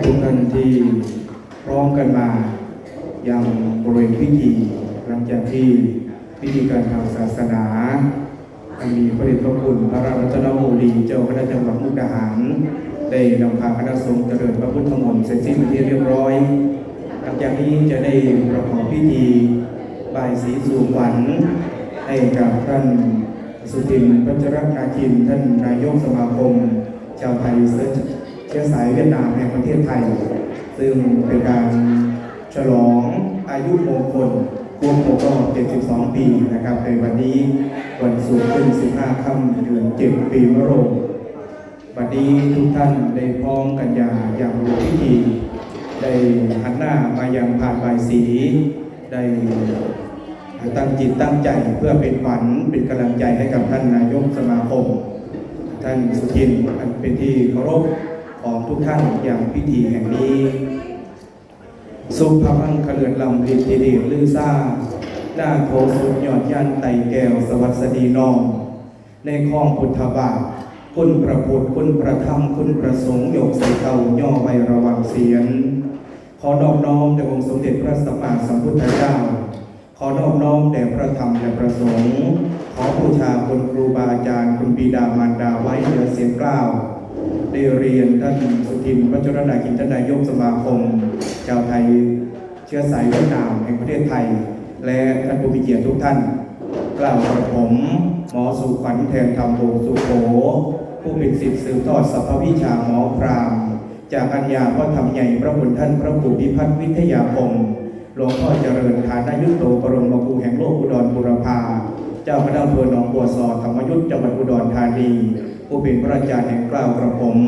ทุกท่านที่พร้อมกันมาอยังบริเวณพิธีหลังจากที่พิธีการทางศาสนาอันมีพระเดชพระคุณพระรัตนโมลีเจ้าคณะจังหวัดมุกดาหารได้นำพาคณะสงฆ์เจริญพระพุทธมนต์เสร็จสิ้นเป็นที่เรียบร้อยหลังจากนี้จะได้ประกอบพิธีบายสีสู่ขวัญให้กับท่านสุทินพัชรนาคิน ท่านนายกสมาคม ชาวไทยเชื้อสายเวียดนามแห่งประเทศไทย ซึ่งเป็นการฉลองอายุมงคลรวมครบรอบ72 ปีนะครับ ในวันนี้วันศุกร์ขึ้น 15 ค่ำเดือน 7 ปีมะโรงวันนี้ทุกท่านได้พร้อมกันอย่างอย่างรู้พิธี ได้หันหน้ามายังผ่านใบสี ได้ตั้งจิตตั้งใจเพื่อเป็นขวัญเป็นกำลังใจให้กับท่านนายกสมาคม ท่านสุทินอันเป็นที่เคารพ ของทุกท่านอย่างพิธีแห่งนี้ สุภพังคเลือนลำลิติเดชลือซ่าหน้าโทสุดยอดยันไตแก้วสวัสดีนอง ในข้องพุทธบาทคุณประพุทธคุณประธรรมคุณประสงค์ยกใส่เตาย่อไประวังเสียนขอนอบน้อมแด่องค์สมเด็จพระสัมมาสัมพุทธเจ้า ขอนอบน้อมแด่พระธรรมและประสงค์ ขอบูชาคุณครูบาอาจารย์คุณบิดามารดาไว้เหนือเสียงกล้าว ได้เรียนท่านสุทินวัชรนาคินทนายกสมาคมชาวไทย เชื้อสายเวียดนามแห่งประเทศไทย และท่านผู้มีเกียรติทุกท่าน กล่าวกับผมหมอสุขวัญแทนธรรมวงศ์สุโขผู้เป็นศิษย์สืบทอดสัพพวิชาหมอพรามจากอัญญาพระธรรมใหญ่พระคุณท่านพระครูพิพัฒน์วิทยาคมหลวงพ่อเจริญฐานายุตโตบรมครูแห่งโลกอุดรบุรพา เจ้าคณะอำเภอหนองบัวซอธรรมยุทธจังหวัดอุดรธานี ผู้เป็นพระอาจารย์แห่งกล้าวกระผม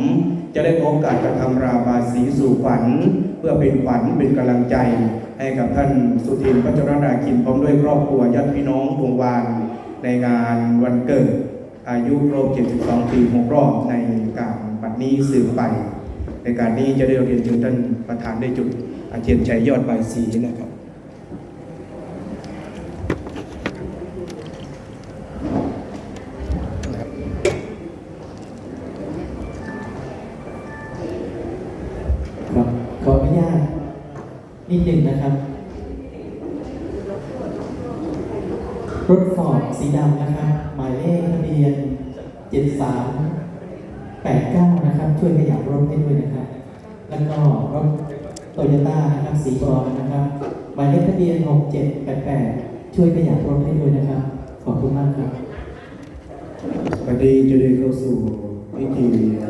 จะได้โอกาสกระทำราบาสีสู่ขวัญ เพื่อเป็นขวัญเป็นกำลังใจ ให้กับท่านสุทินพัชรนาคินพร้อมด้วยครอบครัวญาติพี่น้องวงวาน ในงานวันเกิด อายุครบ 72 ปีหกรอบในการบัดนี้สืบไป ในการนี้จะได้เรียนเชิญท่านประธานได้จุดอาเทียนชัยยอดใบสีนะครับ นิดหนึ่งนะครับ รถฟอร์ดสีดำนะครับ หมายเลขทะเบียน 7389 นะครับ ช่วยขยับรถให้ด้วยนะครับ แล้วก็รถโตโยต้านะครับสีบรอนนะครับ หมายเลขทะเบียน 6788 ช่วยขยับรถให้ด้วยนะครับ ขอบคุณมากครับวันนี้จะได้เข้าสู่พิธี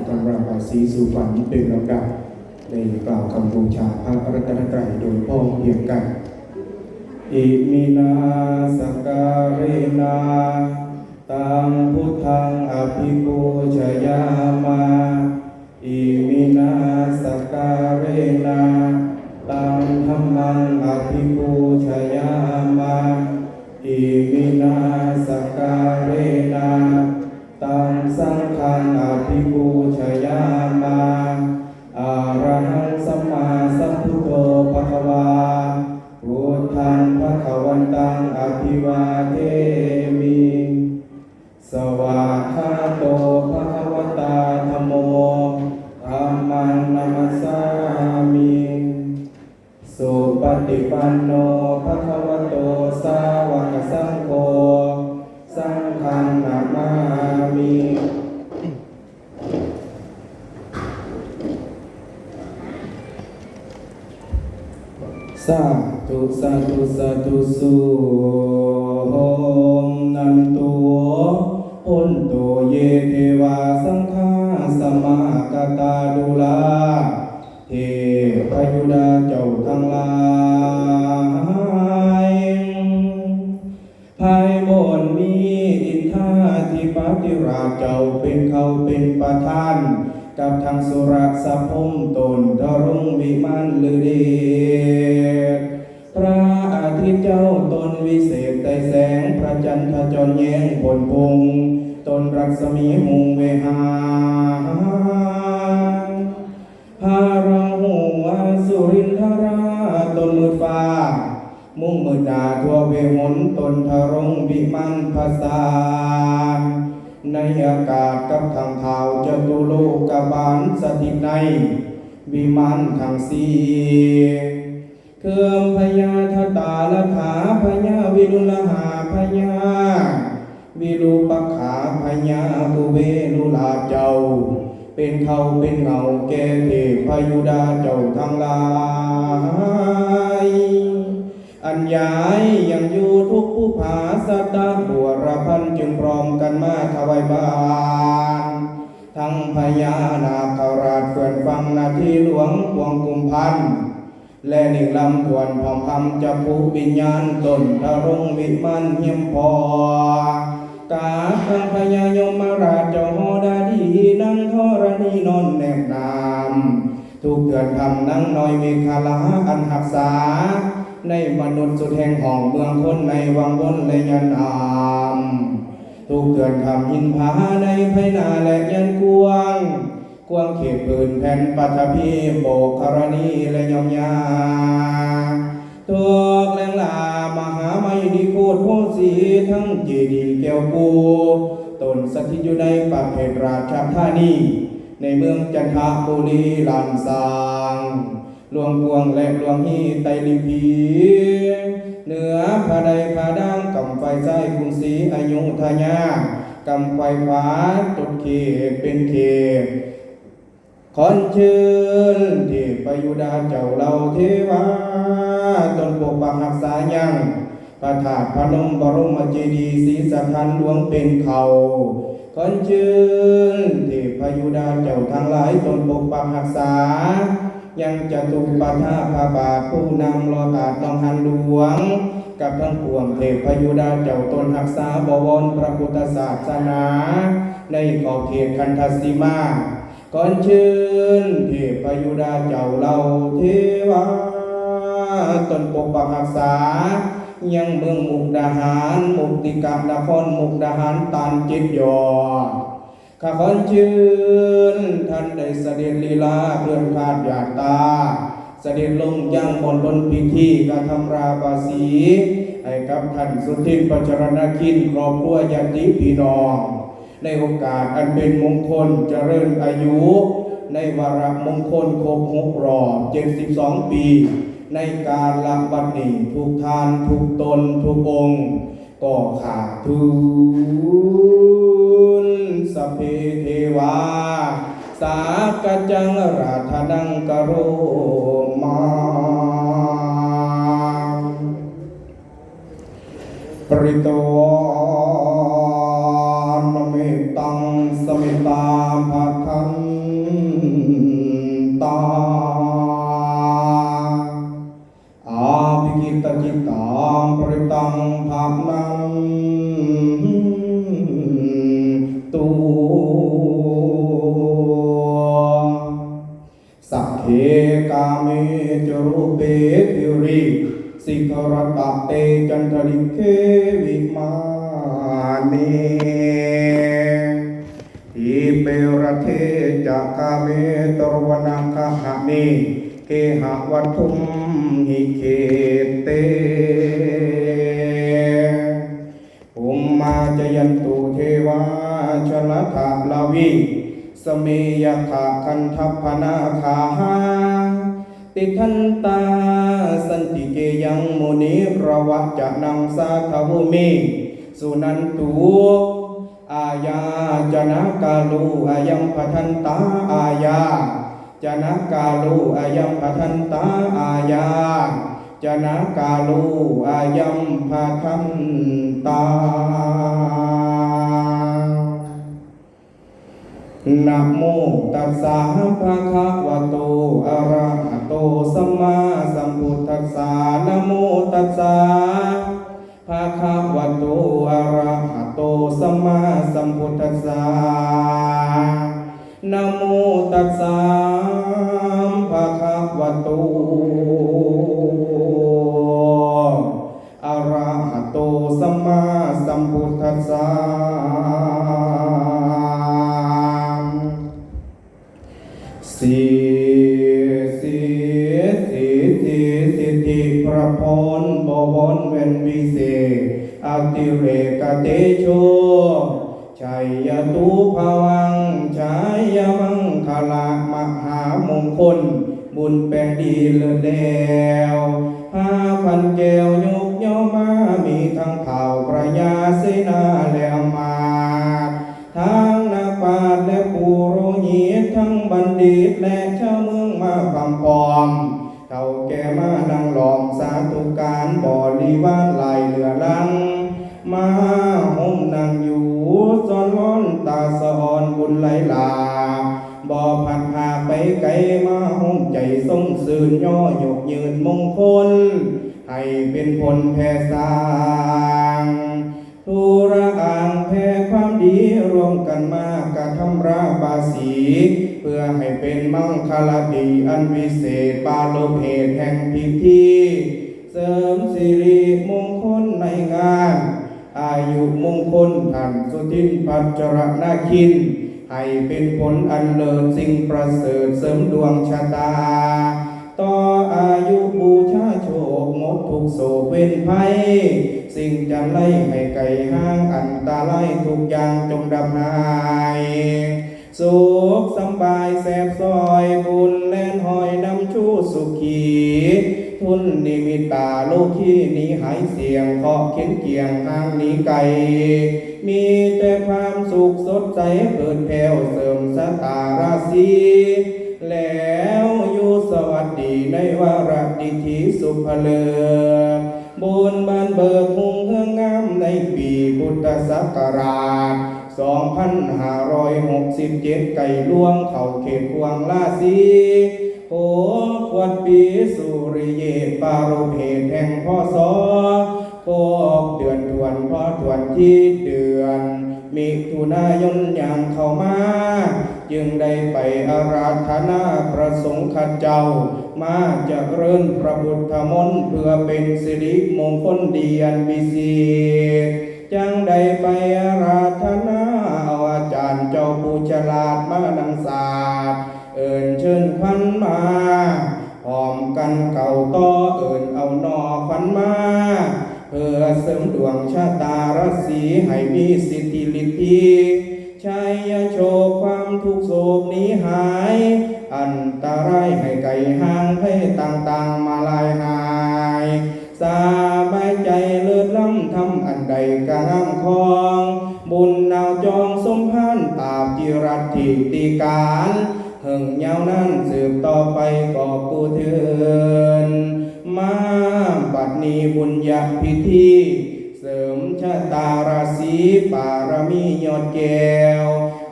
ทำราบายสีสู่ฝันเป็นลำดับ ในกล่าวคำบูชาพระรัตนตรัยโดยพ้องเพียงกัน อิมินาสการินาตังพุทธังอภิปูชยามาอิมินาสการินาตังธรรมังอภิ สาธุสาธุสาธุสุโหมนันตุพุนโตเยเทวาสังฆาสมากตาดุลาเทพยุดาเจ้าทั้งหลายภายบนมีอินทาธิปติราเจ้าเป็นเขาเป็นประธาน กับทางสุรสัพพมตนทรุงวิมานลือเด วิเศษแต่แสงพระจันทร์จรแยงผลพงตนรัศมีมุงเวหาพาราหูวาสุรินทราตนมืดฟ้า มุ่งมืดดาทั่วเวหนตนทรงวิมันภาษาในอากาศกับทางเท้าจตุโลกบาลสถิตใน วิมานทั้งสี่ คือพญาทตาลถาพญาวิรุลหาพญาวิรูปขาพญาอุเวลุลาเจ้า เป็นเขาเป็นเงาแก่เทพยุดาเจ้าทั้งหลาย อันยายยังอยู่ทุกผู้ผาสตาบัวรพันจึงพร้อมกันมาถวายบานทั้งพญานาคราชเพื่อนฟังนาทีหลวงพวงกุมพันธ์ และหนึ่งลำทวนทองคำจะผูกวิญญาณตนทรงวิมันเฮียมพอกาทังพญายมราชเจ้าหอดาดีนั่งทรณีนนแนบนามทุกเดือนคำนั่งน้อยเมฆาลาอันหักษา ในมนุษย์สุดแห่งห้องเมืองคนในวังบนและยันอามทุกเดือนคำหินผาในไพนาและยันกวง กวงเขตพื้นแผ่นปัทภีโบกคารณีและยองยาทุกแหลงลามหาไมดีโคตรโพสีทั้งเจดีย์แก้วปูตนสถิตอยู่ในประเทศราชธานีในเมืองจันทบุรีลานสางหลวงพวงและหลวงฮีไตลิพีเหนือผาใดผาดังกำไฟใจกรุงศรีอายุทยากำไฟฟ้าจุดเขตเป็นเขต ขอนเชิญเทพยุดาเจ้าเราเทวาตนปกปักรักษายังพระธาตุพนมบรมเจดีย์ศรีสัทธันหลวงเป็นเขาขอนเชิญเทพยุดาเจ้าทั้งหลายตนปกปักรักษา ยังจะตุปาทาพาบาทผู้นำรอดาดน้องหันหลวง กับทั้งปวงเทพยุดาเจ้าตนรักษาบวรพระพุทธศาสนา ในขอบเขตคันธสีมา ก่อนเชิญเทพยุดาเจ้าเราเทวาตนปกปักรักษา ยังเมืองมุกดาหารมุกติกานครมุกดาหารตานจิตยอข้าขอนเชิญท่านได้เสด็จลีลาเพื่อนขาดหยาดตา เสด็จลงยังบนบนพิธีการทำราบาสีให้กับท่านสุทินปัจจรณคินครอบครัวญาติพี่น้อง ในโอกาสอันเป็นมงคลเจริญอายุ ในวาระมงคลครบหกรอบ72ปี ในการละบัดนี้ทุกทานทุกตนทุกองค์ก็ขาดทุนสเพเทวา สากจังราธนังกโรมาปริโต กาเมตรวนาคหะเนเคหะวัตุมหิเคเตอุมมาจยันตุเทวาชนะทาลาวีสเมยขาคันทัพนาคาหาติทันตาสันติเกยังโมนิระวะจะนังสาขวุเมสุนันตุาญาจนะกาลูอายัมปทันตาอาญาจนะกาลูอายัมปทันตาอาญาจนะกาลูอายัมภาคันตานะโมตัสสะภะคะวะโตอะระหะโตสัมมาสัมพุทธัสสะนะโมตัสสะภะคะวะโตอะระห สัมมาสัมพุทธัสสะนะโมตัสสะภะคะวะโตอะระหะโตสัมมาสัมพุทธัสสะสีสีสีสีสิทธิประพรบวรเวนวิเศษอติเรกเตโชชัยยตุ ภวังชัยมังคลามหามงคล บุญแปดดีเลิศแล้ ตื่นย่อหยกยืนมงคล ให้เป็นผลแผ่สร้างทุระอ่างแผ่ความดีรวมกันมากระทำราบาสี เพื่อให้เป็นมังคลดีอันวิเศษปาโลเพศแห่งพิธีเสริมสิริมงคลในงาน อายุมงคลท่านสุทินปัจจรนาคิน ให้เป็นผลอันเลิศสิ่งประเสริฐเสริมดวงชะตา ต่ออายุบูชาโชคหมดทุกโศกเว้นภัย สิ่งจะไล่ให้ไก่ห้างอันตาไล่ทุกอย่างจงดำหายสุขสบายแสบซอยบุญแล่นหอยนำชูสุขีทุนนิมิตาโลกที่นี้หายเสียงเคาะเข็นเกียงห่างนี้ไกล มีแต่ความสุขสดใสเปิดแผ่วเสริมสตาราศีแล้วอยู่ สวัสดีในวาระดิทีสุภเลือบุญบานเบิกหุงเฮืองงามในปีพุทธศักราช2567 ไก่ล่วงเข้าเขตควงราศีโหขวดปีสุริเยปารุเพศแห่งพ่อสอโคกเดือนทวนพ่อทวนที่เดือนมิถุนายนอย่างเข้ามา จึงได้ไปอาราธนาประสงค์ขัดเจ้า มาจะเริ่นพระบุตรมนต์เพื่อเป็นสิริมงคลดีอันวิเศจังได้ไปอาราธนาเอาอาจารย์เจ้าผู้ฉลาดมานังศาสตร์เอิญเชิญควันมาพร้อมกันเก่าต่อเอิญเอานอควันมาเพื่อเสริมดวงชะตาราศีให้มีสิทธิฤทธิ ชัยโชคความทุกข์โศกหนี้หาย อันตรายให้ไก่ห่างเพศต่างๆมาลายหาย สาบายใจเลิศล้ำทำอันใดกะงามคอง บุญนาวจองสมพานตาบจิรัติติการเฮิงยาวนั้นสืบต่อไปก็ปูเทือนมาบัดนี้บุญญาพิธี ชะตาราศีปารมียอดแก้ว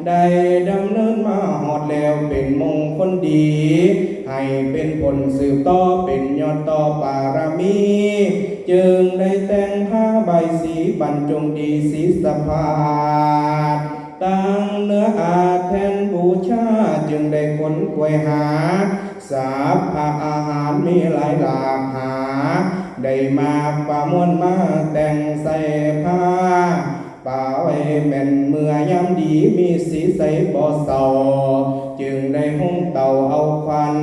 ได้ดำเนินมาหอดแล้วเป็นมงคลดี ให้เป็นผลสืบต่อเป็นยอดต่อปารมี จึงได้แต่งผ้าใบสีบรรจงดีสีสภาตั้งเนื้ออาแทนบูชาจึงได้ขนกวยหา สาพอาหารมีหลายหลากหา ได้มาประมวลมาแต่งใส่ผ้าป่าไว้แม่นเมื่อยามดีมีสีใสบ่เศร้าจึงได้ห้องเต่าเอาควัน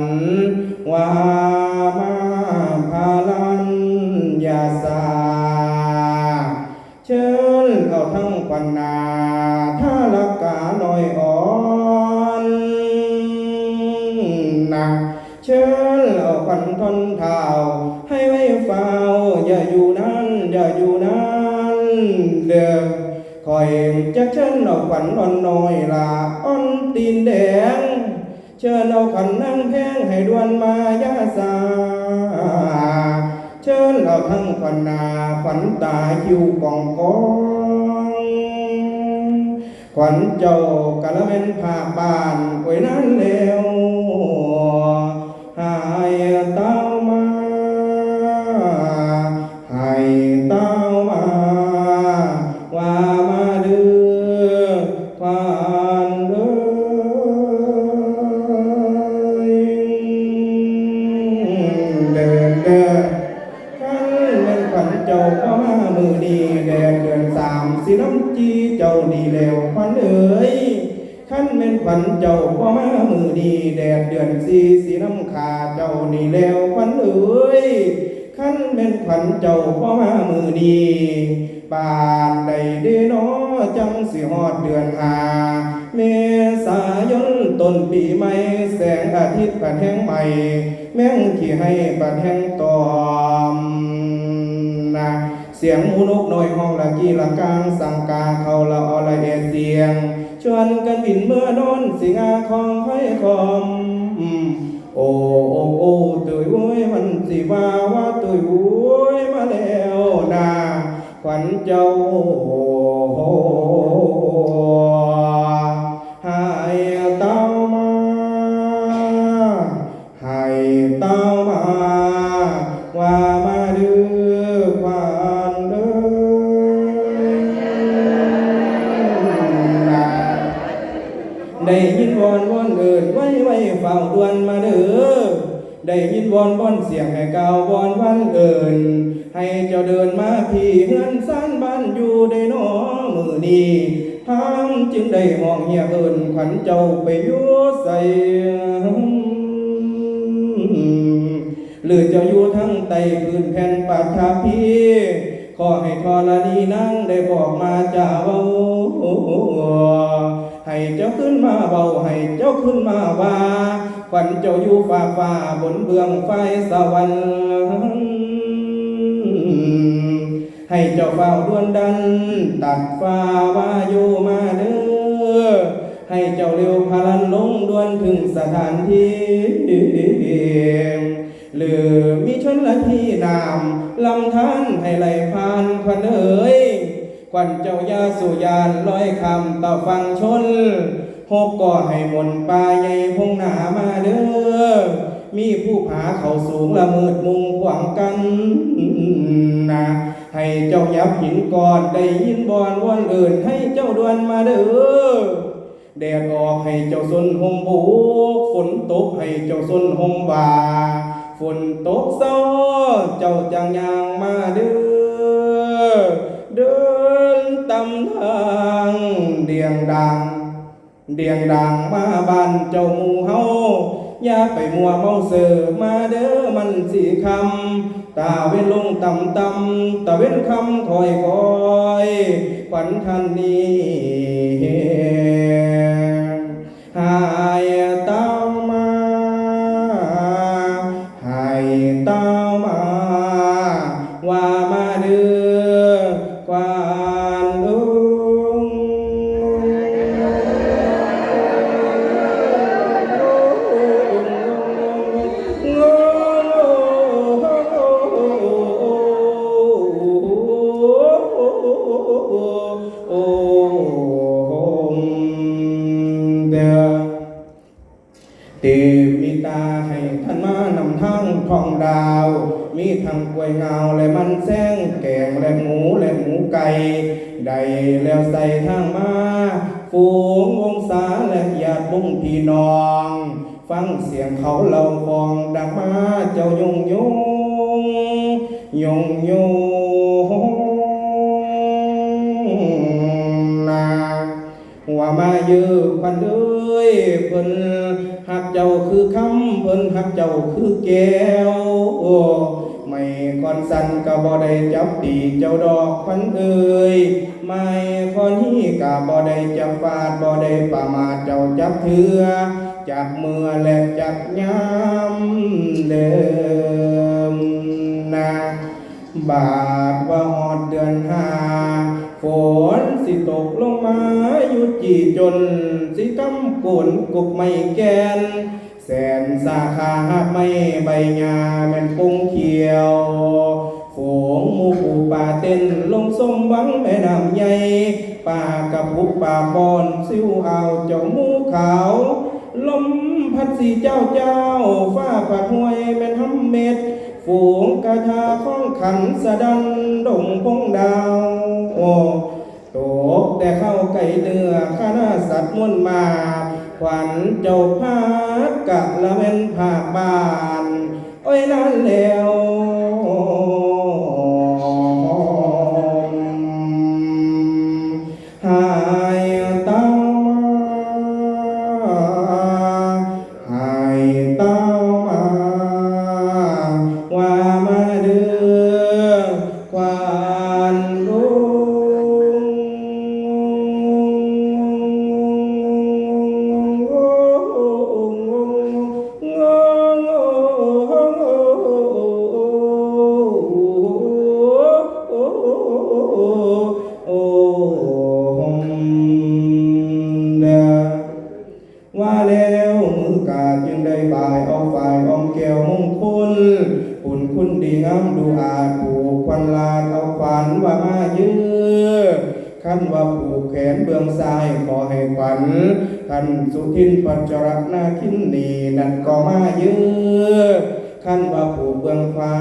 ว่ามาพาลันยาสาเชิญเอาทั้งควันนาถ้า อยจะเชิญเอาขวัญอ่อนน้อยลาอ่อนตีนแดง เชิญเอาขันนั่งแพงให้ดวนมายาสา เชิญเอาทั้งขวัญนาขวัญตาคิวกองกองขวัญเจ้ากะละเม็นผ้าบานไว้นั้นแล้ว ขันเป็นขวัญเจ้าพ่อมามือดีแดดเดือนสีสีน้ำขาเจ้านี่แล้วขวัญเอ้ยขั้นเป็นขวัญเจ้าพ่อมามือดีปานใดเดนอจังสิฮอดเดือนหาเมษายนต้นปีใหม่แสงอาทิตย์ปัดแห้งใหม่ แม่งที่ให้ปัดแห้งตอมนะเสียงมูนกน้อยห้องละกี้ละกลางสังกาเขาละอละเอเสียง ชวนกันบินเมื่อนอนสิงาคองให้คอมโอ้โอ้โอ้ตุยโว้ยมันสิว่าว่าตุยโว้ยมาแล้วนาขวัญเจ้า วอนวอนเสียงให้กล่าววอนวันเอินให้เจ้าเดินมาพี่เฮือนซ่านบ้านอยู่ได้หนอมือนี้พามจึงได้ห้องเฮียเอินขันเจ้าไปอยู่ใส่หรือเจ้าอยู่ทั้งไตพื้นแผ่นปาทาพีขอให้ทอรณีนั่งได้บอกมาจ่าเว้าให้เจ้าขึ้นมาเบาให้เจ้าขึ้นมาว่า ขวัญเจ้าอยู่ฟ้าฟ้าบนเบื้องไฟสวรรค์ให้เจ้าเฝ้าดวนดัน ตัดฟ้าว่าอยู่มาเด้อให้เจ้าเร็วพลันลงดวนถึงสถานที่หรือมีชนละที่นามลำธารให้ไหลผ่านควันเอ๋ยควันเจ้ายาสุยานลอยคำต่อฟังชน หกก่อให้มนป่าใหญ่พงหนามาเด้อ มีผู้ผาเขาสูงละมืดมุงขวางกันนะให้เจ้ายับหินก่อนได้ยินบอนวอนเอินให้เจ้าดวนมาเด้อแดดออกให้เจ้าสนห่มบุกฝนตกให้เจ้าสนห่มบ่าฝนตกเศร้าเจ้าจังยางมาเด้อ เดียงดังมาบ้านเจ้าหมูเฮาอย่าไปมัวเมาเสือมาเด้อมันสีคำ ตาเว้นลงต่ำต่ำตาเว้นคำคอยคอยขวัญทันนี้ มีทั้งกล้วยเงาและมันแซงแกงและหมูและหมูไก่ได้แล้วใส่ทางมาฝูงวงศาและญาติวงพี่น้อง ฟังเสียงเขาเล่าฟองดังมาเจ้ายงยงยงยงนาหัวมาเยอะพันเอ้ยเพิ่น หักเจ้าคือคำเพิ่นหักเจ้าคือแก้วโอ้ไม่คอนสันก็บ่ได้จับตีเจ้าดอกพันเอ้ยไม่คอนนี้ก็บ่ได้จับฟาดบ่ได้ประมาทเจ้าจับเถือจับมือและจับย้ำเดิมนะบาทว่าหอดเดือนหาฝนสิตกลงมา จีจน สิกำกวนกุกไม่แกน แสนสาขาไม่ใบหญ้าแม่นปุงเขียวฝงมูปูป่าเต้นลงสมหวังแม่น้ำใหญ่ป่ากับบุป่าบอนซิวเอาเจ้ามูขาว ลมพัดสีเจ้าเจ้าฟ้าผัดห้วยแม่นหำเม็ดฝูงกระทาข้องขันสะดันดงพงดาว โตกแต่เข้าไก่เนื้อข้าหน้าสัตว์มวนมาขวัญเจ้าพาดกะละเว้นผาบ้าน โอ้ยนั่นแล้ว บ่ายเอาฝ่ายออมแก้วมงคลปุ่นคุณดีงามดูอาผูกควันลาเอาขวัญว่ามาเยือขั้นว่าผูกแขนเบื้องซ้ายขอให้ขวัญท่านสุทินปัจจรณาคินนีนั่นก็มาเยือขั้นว่าผูกเบื้องขวา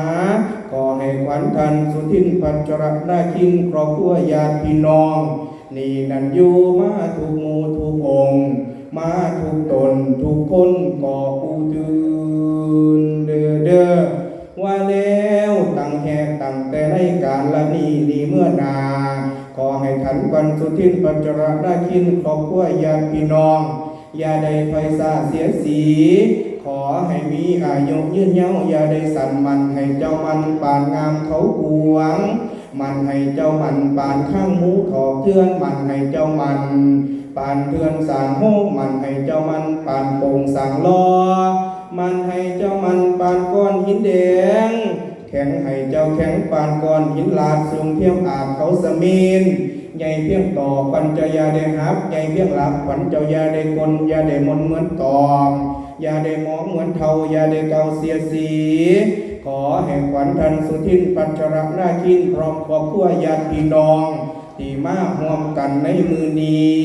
ขอให้ขวัญท่านสุทินปัจจรณาคินครอบครัวญาติพี่น้อง นี่นั่นอยู่มาทุกหมู่ทุกองค์ มาทุกตนทุกคนก่อปูตื่นเด้อเด้อว่าแล้วตั้งแหกตั้งแต่ในการละนี้นี้เมื่อนาขอให้ขันวันสุทินปัจจระได้คินครอบครัวญาติพี่น้อง อย่าได้ไฟซาเสียสี ขอให้มีอายุยืนยาวอย่าได้สั่นมันให้เจ้ามันปานงามเขากวง มันให้เจ้ามันปานข้างหมูถอกเทือนมันให้เจ้ามัน ปานเทือนสางโฮกมันให้เจ้ามันปานโป่งสางลอ มันให้เจ้ามันปานก้อนหินแดง แข็งให้เจ้าแข็งปานก้อนหินลาดสูงเพียงอาจเขาสมีนใหญ่เพียงต่อปัญจยาได้หับใหญ่เพียงหลับขวัญเจ้ายาได้กลยาได้มนเหมือนตองยาได้หมอเหมือนเทายาได้เกาเสียสี ขอให้ขวัญทันสุทินปัจจระนาคินพร้อมครอบครัวญาติพี่น้อง ที่มาห่วมกันในมือนี้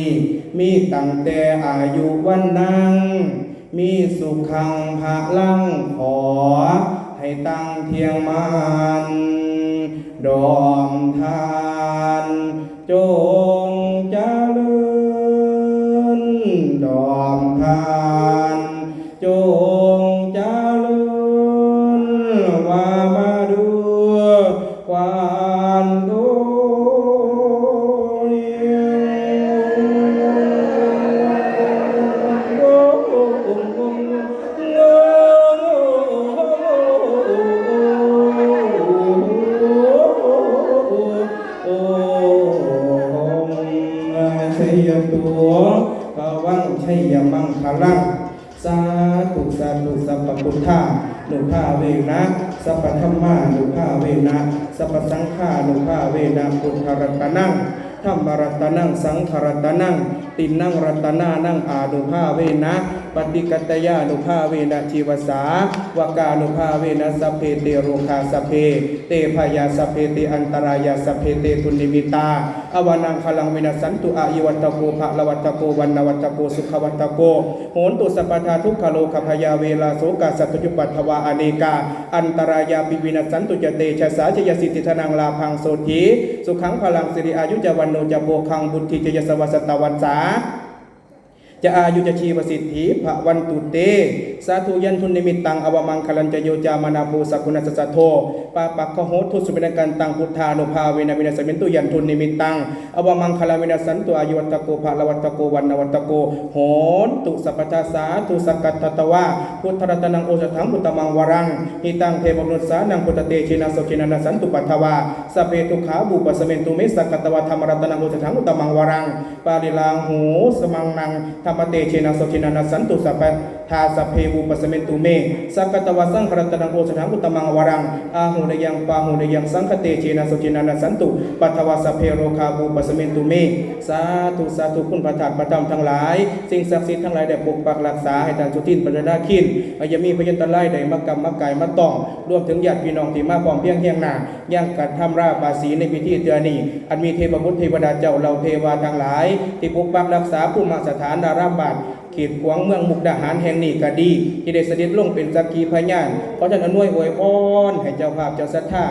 มีตั้งแต่อายุวันนั่ง มีสุขังพะลังขอ ให้ตั้งเทียงมันดอมทาน โจ สัพพธรรมานุภาเวนะสัพพสังฆานุภาเวนะพุทธรัตนังธรรมรัตนังสังขรัตนังตินนังรัตนานังอานุภาเวนะ ปฏิกัตยานุภาเวนะชีวสาวกานุภาเวนะสัพเพเตโรคาสเพ เตพยาสเพเตอันตรายาสเพเตตุนิมิตา อวานังคลังเวนาสันตุอายุวัตโกภะละวัตโกวันนวัตโกสุขวัตโกโหนตุสัพพทาทุกขโลกพยาเวลาโสกาสัตตุจุปัตถวาอเนกา อันตรายาปิวินาสันตุจเตชะสาชยสิทธิธนังลาพังโสธีสุขังพลังสิริอายุจวันโนจโบคังบุตถิจยสวัสตวันสา จะอายุจะชีวสิทธิภวันตุเต สาธุยันทุนนิมิตตังอวมังคลันจโยจามานาภูสักุณัสสะโทปาปักขโหทุสุเปนกันตังพุทธานุภาเวนะวินาสมินตุยันทุนนิมิตตังอวมังคลาวินาสันตุอายุวัตโกภะละวัตโกวันนวัตโกโหนตุสัพพทาสาตุสักกัตตตวะพุทธรัตนังโอสถังพุทธมังวรังหิตังเทวนุสานังพุทธเตชินาโสชินานาสันตุปัทถวาสเพทุขาบุปสเมนตุเมสักกัตตวะธรรมรัตนังโอสถังพุทธมังวรังปาลิลางหูสมังนังธรรมเตชินะสชินานัสันตุสัพพทาสเพบุปสเมนตุเม สักกัตวสังขรัตนังโอสถังพุทธมังวรัง อาหูเดยังปาหูเดยังสังคเตชินาโสชินานาสันตุ ปัทวาสเพโรคาบุปสเมนตุเม สาธุสาธุคุณพระธาตุพระธรรมทั้งหลาย สิ่งศักดิ์สิทธิ์ทั้งหลายได้ปกปักรักษาให้ท่านสุทินปัญญาคินอายมีพยันตรายใดมากรรมมากายมาต้อง รวมถึงญาติพี่น้องที่มาพร้อมเพียงเฮียงหนาย่างกัดทำราบาสีในพิธีเตือนีอันมีเทพบุตรเทวดาเจ้าเหล่าเทวาทั้งหลาย ที่ปกปักรักษาผู้มาสถานดารามบาท ขตขวางเมืองมุกดาหารแห่งนี้ก็ดี ที่ได้เสด็จลงเป็นสักขีพยานเพราะฉะนั้นอวยอวยพรให้เจ้าภาพเจ้าศรัทธา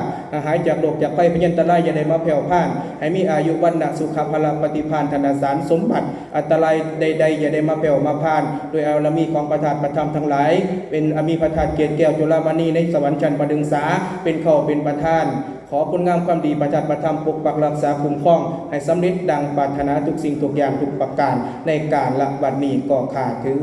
หายจากโรคจากภัยพยันตรายอย่าได้มาแผ่วพ่าน ให้มีอายุวันนะสุขภาลปฏิภาณธนาสารสมบัติ อันตรายใด ๆ อย่าได้มาแผ่วมาพ่าน โดยเอาละมีของประทานประธรรมทั้งหลาย เป็นอมีประทานเกียรติแก้วจุฬามณีในสวรรค์ชั้นประดึงสาเป็นข้าเป็นประธานขอคุณงามความดีประจัดประธรรมปกปักรักษาคุ้มครอง ให้สำเร็จดังปรารถนาทุกสิ่งทุกอย่างทุกประการในการละบัดนี้ก็ขาดถึง